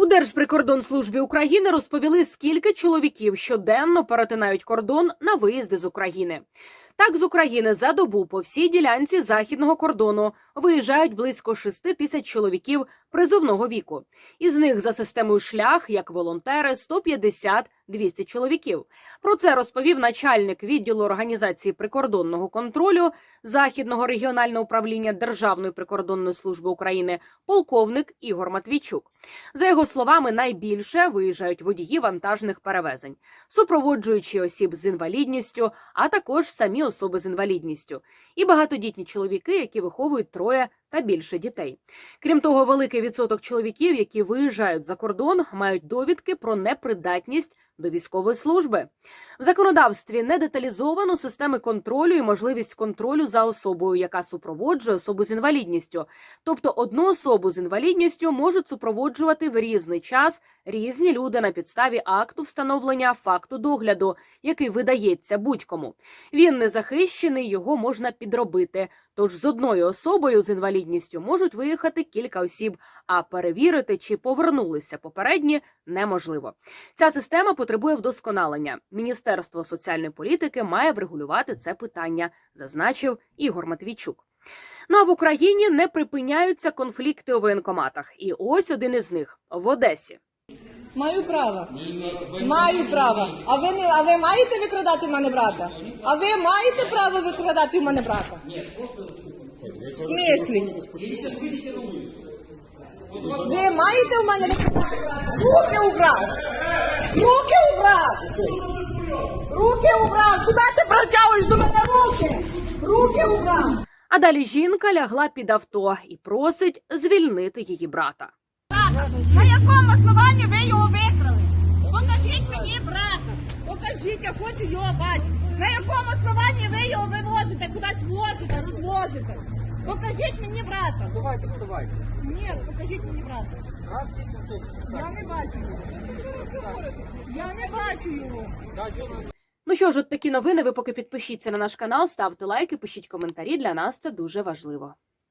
У Держприкордонслужбі України розповіли, скільки чоловіків щоденно перетинають кордон на виїзди з України. Так, з України за добу по всій ділянці західного кордону виїжджають близько 6 тисяч чоловіків призовного віку. Із них за системою шлях, як волонтери, 150-200 чоловіків. Про це розповів начальник відділу організації прикордонного контролю Західного регіонального управління Державної прикордонної служби України полковник Ігор Матвійчук. За його словами, найбільше виїжджають водії вантажних перевезень, супроводжуючи осіб з інвалідністю, а також самі особи з інвалідністю, і багатодітні чоловіки, які виховують троє та більше дітей. Крім того, великий відсоток чоловіків, які виїжджають за кордон, мають довідки про непридатність до військової служби. В законодавстві не деталізовано системи контролю і можливість контролю за особою, яка супроводжує особу з інвалідністю. Тобто одну особу з інвалідністю можуть супроводжувати в різний час різні люди на підставі акту встановлення факту догляду, який видається будь-кому. Він не захищений, його можна підробити. Тож з одною особою з інвалідністю можуть виїхати кілька осіб, а перевірити, чи повернулися попередні, неможливо. Ця система потребує вдосконалення. Міністерство соціальної політики має врегулювати це питання, зазначив Ігор Матвійчук. Ну а в Україні не припиняються конфлікти у воєнкоматах. І ось один із них в Одесі. Маю право. Маю право. А ви не а ви маєте викрадати в мене брата? А ви маєте право викрадати в мене брата? В смислі? Ви маєте в мене викрадати брата? Руки убрав! Руки убрав! Руки убрав! Куди ти протягуєш до мене руки? Руки убрав! А далі жінка лягла під авто і просить звільнити її брата. На якому основанні ви його викрали? Покажіть мені брата. Покажіть, я хочу його бачити. На якому основанні ви його розвозите? Покажіть мені брата. Давайте, вставайте. Ні, покажіть мені брата. Брат здесь на автобусе. Я не бачу його. Я не бачу його. Да? Ну що ж, от такі новини. Ви поки підпишіться на наш канал, ставте лайки, пишіть коментарі. Для нас це дуже важливо.